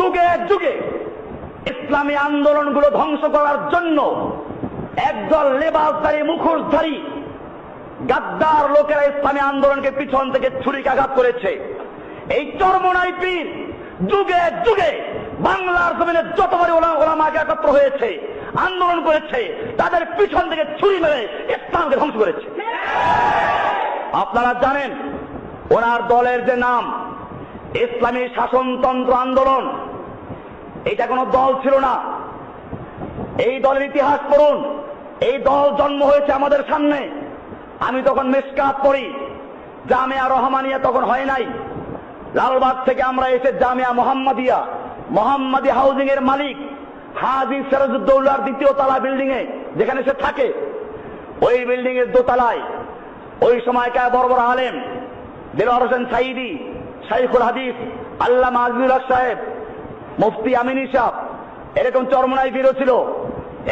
যুগে যুগে ইসলামী আন্দোলনগুলো ধ্বংস করার জন্য একদল লেবাসধারী মুখোশধারী, গাদ্দার লোকেরা ইসলামী আন্দোলনকে পিছন থেকে ছুরিকাঘাত করেছে। এই চরমনাই পীর যুগে যুগে বাংলার জমিনে যতবারই ওলা ওলামাকে একত্র হয়েছে, আন্দোলন করেছে, তাদের পিছন থেকে ছুরি মেরে ইসলামকে ধ্বংস করেছে। আপনারা জানেন, ওনার দলের যে নাম ইসলামী শাসনতন্ত্র আন্দোলন। এটা কোনো দল ছিল না। এই দলের ইতিহাস পড়ুন। এই দল জন্ম হয়েছে আমাদের সামনে। আমি তখন মেসকাত পড়ি। জামিয়া রহমানিয়া তখন হয় নাই। লালবাগ থেকে আমরা এসে জামিয়া মোহাম্মদিয়া, মোহাম্মদী হাউজিং এর মালিক হাজি সিরাজউদ্দৌলার দ্বিতীয় তলা বিল্ডিং এ যেখানে সে থাকে। ওই বিল্ডিং এর দোতলায় ওই সময়কার বড় বড় আলেম দেলোয়ার হোসেন সাইদি শাইখুল হাদিস আল্লাহ মাজুল সাহেব, মুফতি আমিনী সাহ এরকম চরমনাই বীরও ছিল।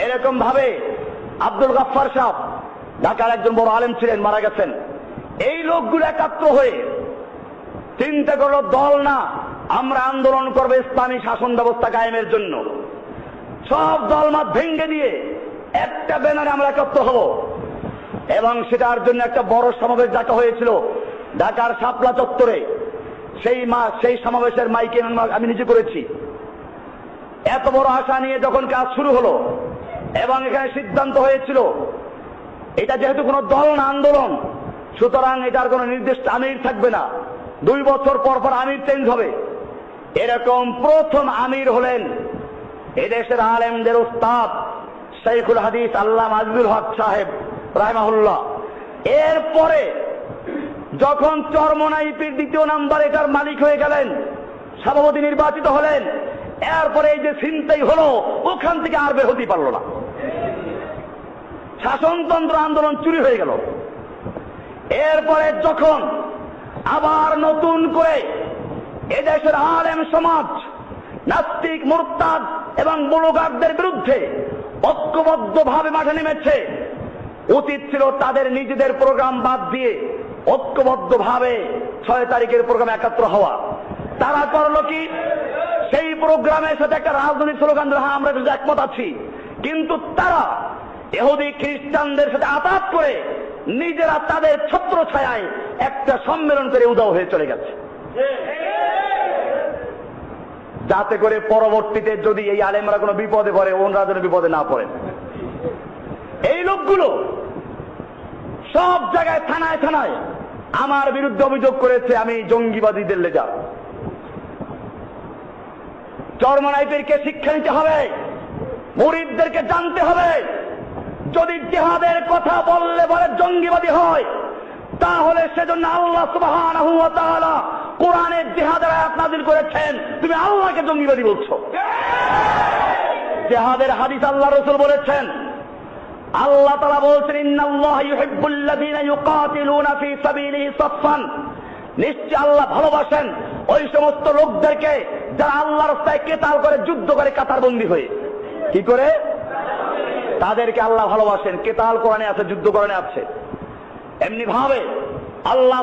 এরকম ভাবে আব্দুল গাফফার সাহ ঢাকার একজন বড় আলেম ছিলেন, মারা গেছেন। এই লোকগুলো একাত্র হয়ে চিন্তা করল, দল না, আমরা আন্দোলন করব ইসলামী শাসন ব্যবস্থা কায়েমের জন্য। সব দল দলমত ভেঙ্গে দিয়ে একটা ব্যানারে আমরা একত্র হব। এবং সেটার জন্য একটা বড় সমাবেশ ডাকা হয়েছিল, ঢাকার শাপলা চত্বরে। সেই মা, সেই সমাবেশের মাইকে আমি নিজে করেছি। এত বড় আশা নিয়ে যখন কাজ শুরু হলো, এবং এখানে সিদ্ধান্ত হয়েছিল, এটা যেহেতু কোনো দল না, আন্দোলন, সুতরাং এটার কোনো নির্দিষ্ট আমির থাকবে না। দুই বছর পর পর আমির চেঞ্জ হবে। এরকম প্রথম আমির হলেন এদেশের আলেমদের উস্তাদ শেখুল হাদিস আল্লাহ মাজুল হক সাহেব, রাহমাহুল্লাহ। এরপরে যখন চরমনাইপির দ্বিতীয় নাম্বার এটার মালিক হয়ে গেলেন, সভাপতি নির্বাচিত হলেন, এরপরে এই যে চিন্তাই হলো, ওখান থেকে আর বের হতেই পারল না। শাসনতন্ত্র আন্দোলন চুরি হয়ে গেল। এরপরে যখন আবার নতুন করে এদেশের আলেম সমাজ, নাস্তিক, মুরতাদ এবং বড়গারদের বিরুদ্ধে ঐক্যবদ্ধ ভাবে মাঠে নেমেছে উচিত ছিল তাদের নিজেদের প্রোগ্রাম বাদ দিয়ে ঐক্যবদ্ধ ভাবে ছয় তারিখের প্রোগ্রামে একাত্র হওয়া। তারা করল কি? সেই প্রোগ্রামের সাথে একটা রাজনৈতিক স্লোগান দিল, হ্যাঁ আমরা কিন্তু একমত আছি। কিন্তু তারা এহুদি খ্রিস্টানদের সাথে আতাত করে নিজেরা তাদের ছত্র ছায়ায় একটা সম্মেলন করে উদাও হয়ে চলে গেছে। যাতে করে পরবর্তীতে যদি এই আলেমরা কোনো বিপদে পড়ে ওনরা যেন বিপদে না পড়ে এই লোকগুলো সব জায়গায় থানায় থানায় আমার বিরুদ্ধে অভিযোগ করেছে, আমি জঙ্গিবাদীদের লেজা। চরমনাইদেরকে শিক্ষা নিতে হবে, মুরিদদেরকে জানতে হবে। যদি জেহাদের কথা বললে বলে জঙ্গিবাদী হয়, তাহলে সেজন্য আল্লাহ তাআলা কোরআনের জেহাদের আয়াত নাযিল করেছেন। তুমি আল্লাহকে জঙ্গিবাদী বলছো। জেহাদের হাদিস আল্লাহ রসুল বলেছেন আল্লাহ তাআলা বলছেন নিশ্চয় আল্লাহ ভালোবাসেন ওই সমস্ত লোকদেরকে যারা আল্লাহর রাস্তায় কেতাল করে, যুদ্ধ করে কাতারবন্দি হয়ে। কি করে? তাদেরকে আল্লাহ ভালোবাসেন। কেতাল কোরআনে আছে, যুদ্ধ কোরআনে আছে। এমনি ভাবে আল্লাহ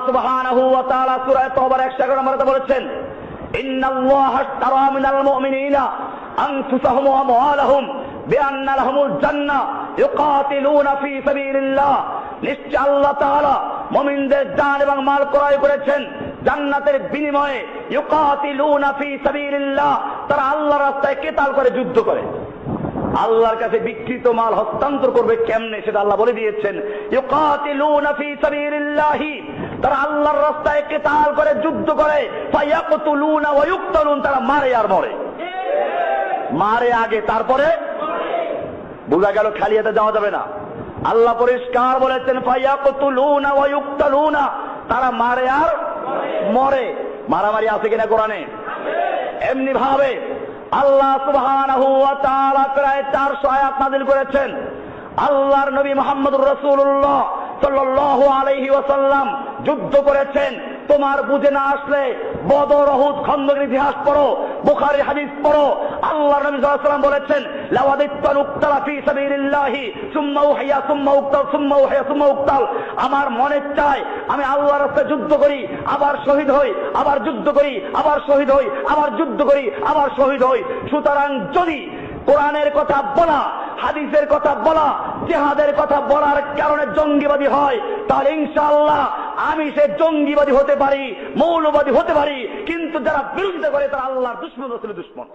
সূরা তওবার 111 নম্বরে বলেছেন, ইন্নাল্লাহা আশতারা মিনাল মুমিনিনা আনফুসাহুম ওয়া আমওয়ালাহুম। যুদ্ধ করে। আল্লাহর কাছে বিকৃত মাল হস্তান্তর করবে কেমনে সেটা আল্লাহ বলে দিয়েছেন। তারা আল্লাহর রাস্তায় কেতাল করে যুদ্ধ করে। তারা মারে আর মরে। মারে আগে, তারপরে বোঝা গেল খালি হাতে যাওয়া যাবে না। আল্লাহ পরিষ্কার বলেছেন তারা মারে আর মরে। মারামারি আছে কিনা কোরআনে? এমনি ভাবে আল্লাহ তাআলা প্রায় 400 আয়াত নাযিল করেছেন। আল্লাহর নবী মুহাম্মদুর রাসূলুল্লাহ সাল্লাল্লাহু আলাইহি ওয়াসাল্লাম যুদ্ধ করেছেন। তোমার বুঝে না আসলে বদর অহুদ খন্দকের ইতিহাস পড়ো। বুখারী হাদিস পড়ো। আল্লাহ নবী ওয়াসাল্লাম বলেছেন লাওয়াদিত্তান উক্তালা ফি সাবিলিল্লাহি, সুম্মা উহিয়া, সুম্মা উক্তাল, সুম্মা সুম্মা উক্তাল। আমার মনে চায়, আমি আল্লাহর রাস্তায় যুদ্ধ করি, আবার শহীদ হই, আবার যুদ্ধ করি, আবার শহীদ হই, আবার যুদ্ধ করি, আবার শহীদ হই। সুতরাং যদি কোরআনের কথা বলা, হাদিসের কথা বলা, জেহাদের কথা বলার কারণে জঙ্গিবাদী হয়, তাহলে ইনশাআল্লাহ আমি সে জঙ্গিবাদী হতে পারি, মৌলবাদী হতে পারি। কিন্তু যারা বিরোধিতা করে তারা আল্লাহর দুশ্মন রসুলের দুশ্মন।